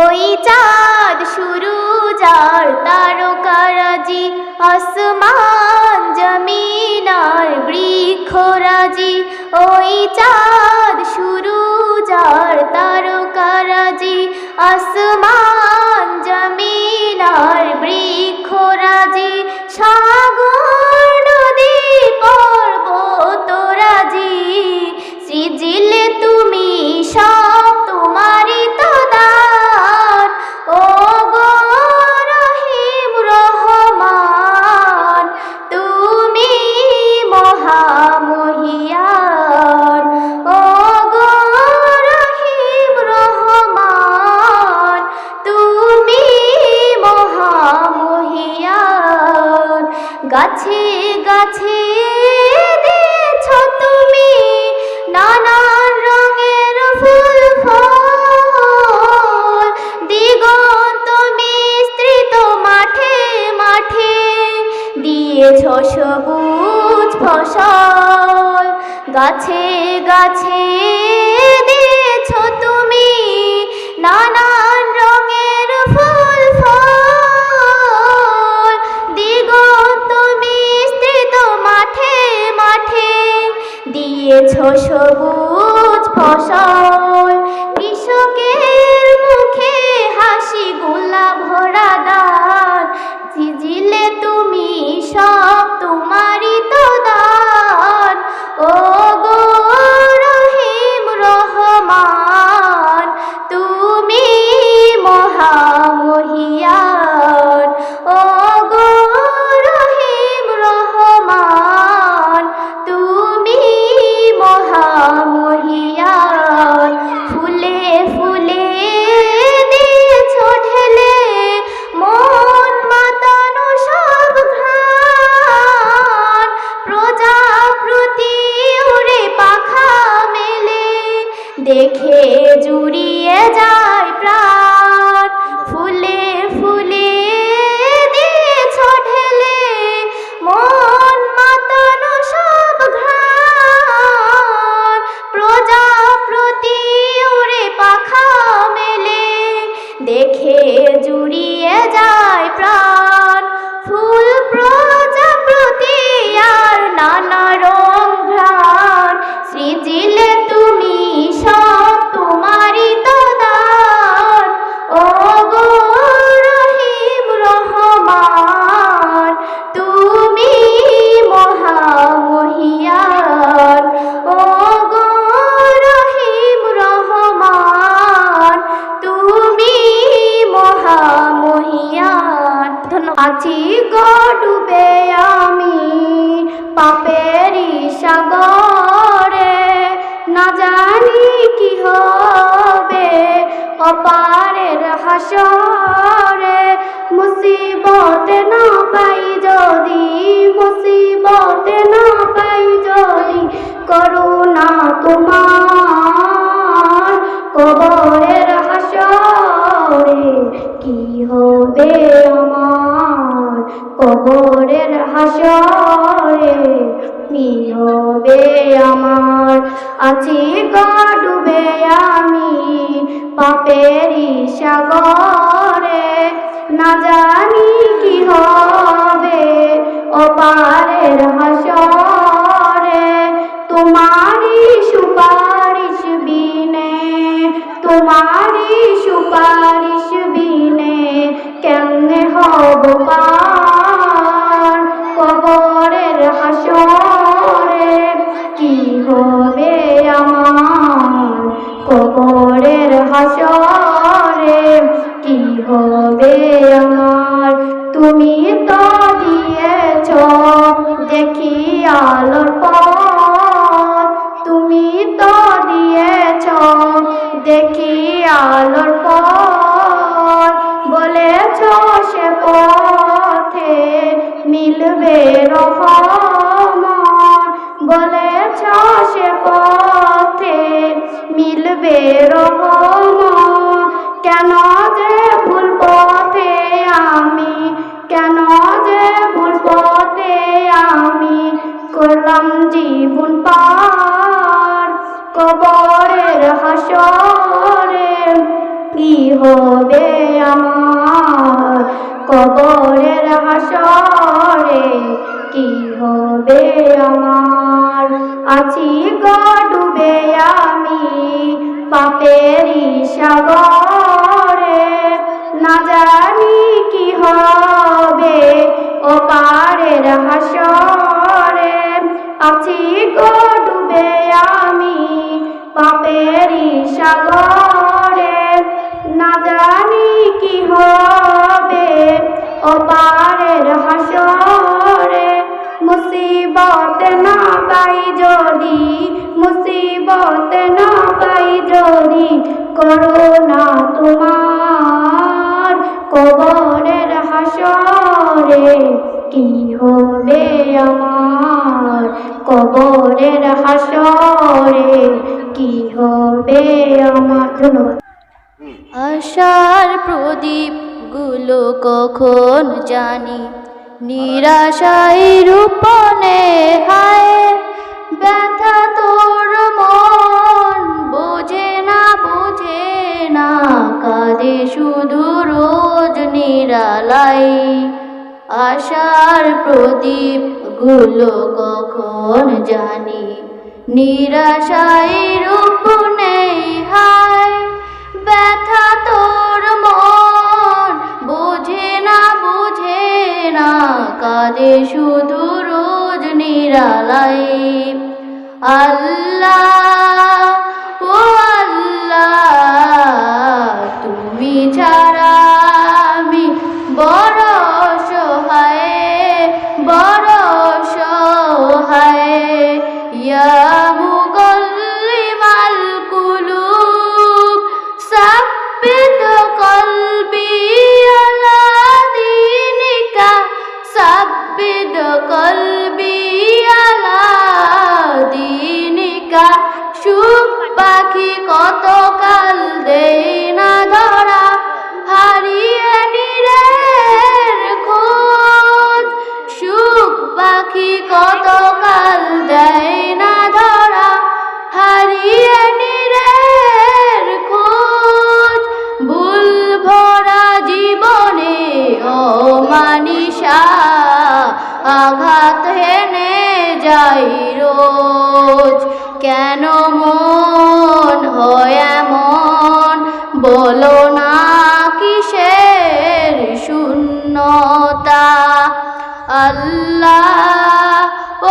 ওই চাঁদ শুরু যার তারকারাজি আসমান জমিনার বৃক্ষরাজি। ওই চাঁদ শুরু যার তারকারাজি আসমান সবুজ ফসল গাছে গাছে দিয়েছ তুমি নানান রঙের ফুল, ফল। দিগ তুমি স্থিত মাঠে মাঠে দিয়েছ সবুজ ফসল। করুণা তোমার কবরের হাসরে। কি হবে আমার কবরের হাসর? তোমারই সুপারিশ বিনে তোমারই সুপারিশ বিনে কেমনে হব পা আলোর পথ, বলেছ সে পথে মিলবে রহম বলেছ সে পথে মিলবে রহম কেন যে ভুল পথে আমি, কেন যে ভুল পথে আমি করলাম জীবন পার। কবরের হাসর কি হবে আমার? কবরের হাসরে কি হবে আমার? আছি ডুবে আমি পাপের সাগরে। না জানি কি হবে ও পারের হাসরে। আছি ডুবে আমি পাপের সাগর। পারের হাসরে মুসিবত না পাই যদি, মুসিবত না পাই যদি করোনা তোমার কবরের হাসরে। কি হবে আমার কবরের হাসরে? কি হবে আমার? ধন্যবাদ। আশার প্রদীপ গুলো কখন জানি? নিরাশায় রূপনে হায়, ব্যথা তোর মন বোঝে না বোঝে না, কাঁদে শুধু রোজ নিরালাই আশার প্রদীপগুলো কখন জানি? নিরাশায় নিরালাই আল্লাহ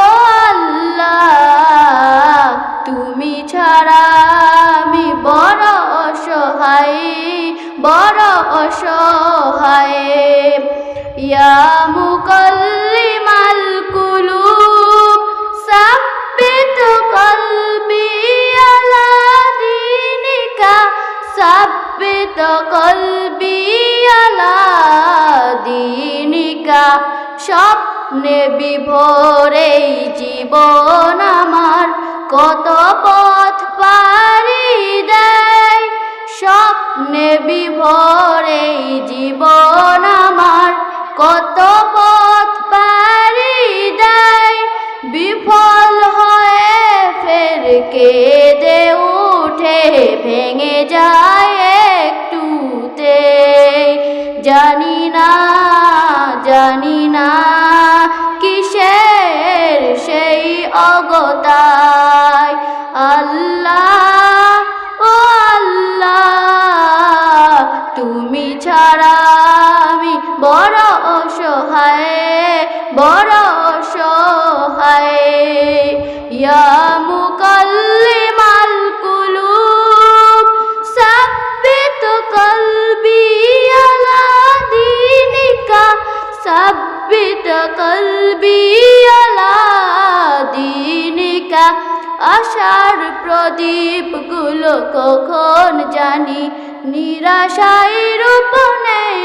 ও আল্লাহ, তুমি ছাড়া আমি বড় অসহায় বড় অসহায়। ইয়া মুকল্লিমাল কুলুব, সাব্বিত কলবি আলা দীনিকা, সাব্বিত কলবি আলা দীনিকা। স্বপ্নে বিভোরে জীবন আমার কত পথ পারি দেয়। স্বপ্নে বিভোরে জীবন আমার কত পথ পারি দেয়। বিফল হয়ে ফের কেঁদে উঠে, ভেঙে যায় একটুতে। জানি না জানি না সেই অগতায়। আল্লাহ, ও আল্লাহ, তুমি ছাড়া আমি বড় অসহায় বড় অসহায়। সাব্বিত আলা সাব্বিত কলবি আশার প্রদীপগুলো কখন জানি? নিরাশাই রূপ নেই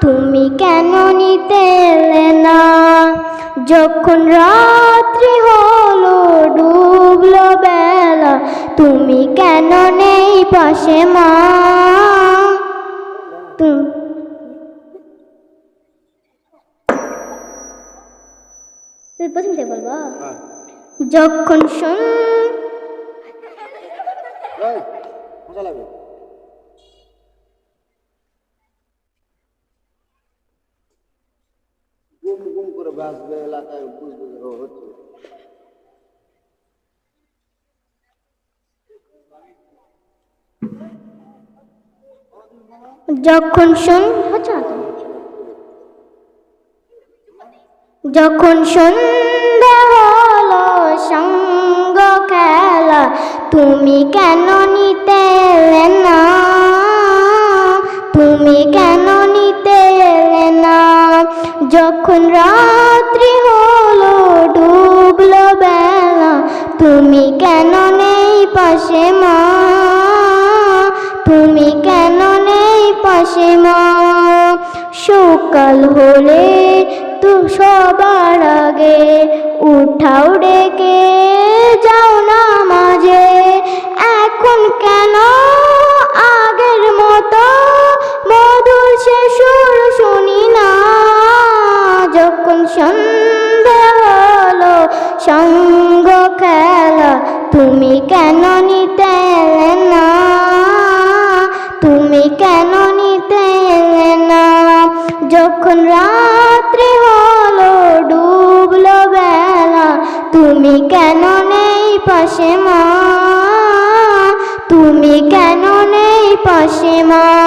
তুমি কেন নিতে এলে না? যখন রাত্রি হলো ডুবলো বেলা তুমি কেন নেই পাশে মা? তুমি প্রথম থেকে হ্যাঁ। যখন শুন লাগবে গুম গুম করে ভাসবে এলাকায় বুঝবে হচ্ছে। যখন শুন যখন শুন হলো, সঙ্গ খেলা, তুমি কেন নিতে না? তুমি কেন নিতে যখন রাত্রি হলো, ডুবলো বেলা, তুমি কেন নেই পাশে মা? তুমি কেন নেই পাশে মা? সকাল হলে তু সবার আগে উঠাও ডেকে তুমি কেন নিতে এলে না? তুমি কেন নিতে এলে না? যখন রাত্রি হলো, ডুবলো বেলা, তুমি কেন নেই পাশে মা? তুমি কেন নেই পাশে মা?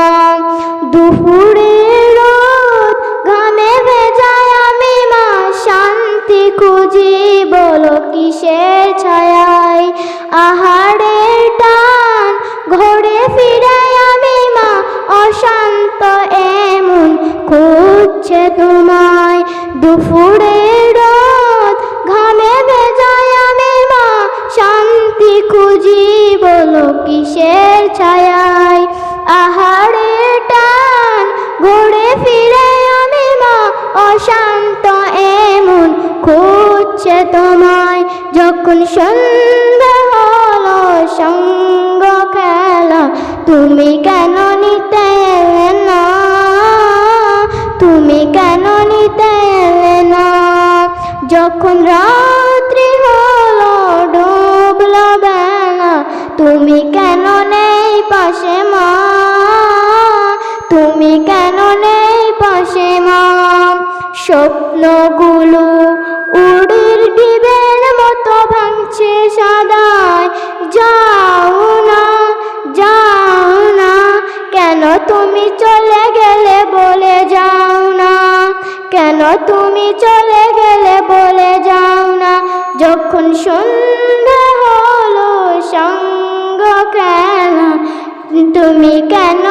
খুঁজছে তোমায়। দুপুরে রোদ, ঘামে ভেজায় আমি মা। শান্তি খুঁজি বলো কিসের ছায়ায়। আহারের টান, ঘুরে ফিরে আমি মা। অশান্ত এমন খুঁজছে তোমায়। যখন সন্ধ্যা হলো, সঙ্গ খেলা। তুমি কেন নিতে কেন নিতে না? যখন রাত্রি হলো, ডুবলো বেলা, তুমি কেন নেই পাশে মা? তুমি কেন নেই পাশে মা? স্বপ্নগুলো উড়ির ডিবের মতো ভাঙছে সাদায়। যাও না যাও না, কেন তুমি চলে গেলে বলে যাও? কেন তুমি চলে গেলে বলে যাও না। যখন সন্ধ্যা হলো সঙ্গ কেন তুমি কেন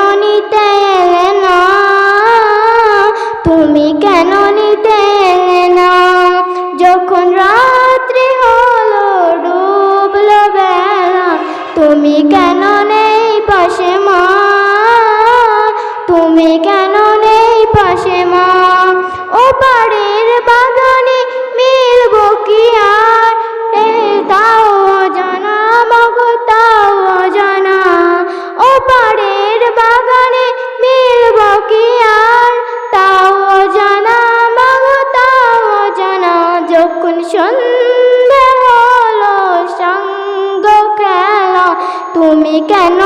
ও বাড়ির বাগানে মিলবো কি আর? তাও জানা মগো তাও জানা ও বাগানে মিলবো কি আর? তাও জানা মগো তাও জানা যখন সন্ধ্যা হলো, সঙ্গ খেলা, তুমি কেন